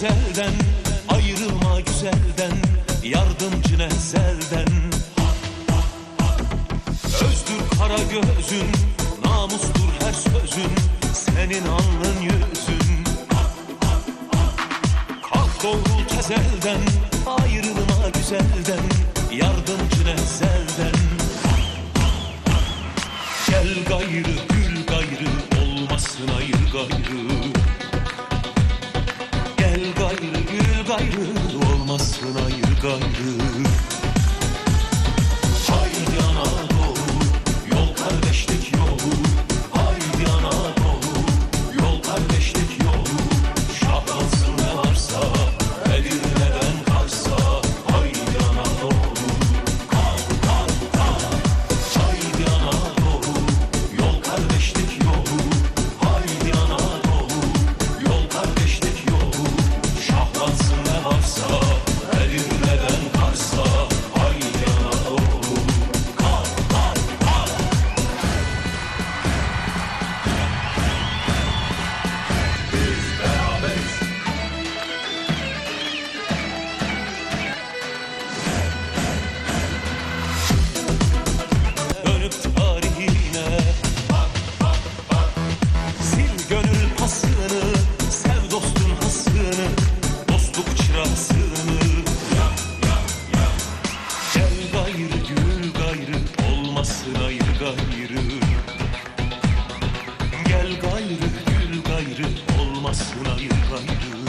ezelden Ayrılma güzelden Yardımcı nezelden Özdür kara gözün Namustur her sözün Senin alnın yüzün. Kalk doğru tezelden Ayrılma güzelden Yardımcı nezelden Gel gayrı gül gayrı Olmasın ayır gayrı gül gayrı Olmasın ayır gayrı gayrı Gel gayrı gül gayrı Olmasın ayrı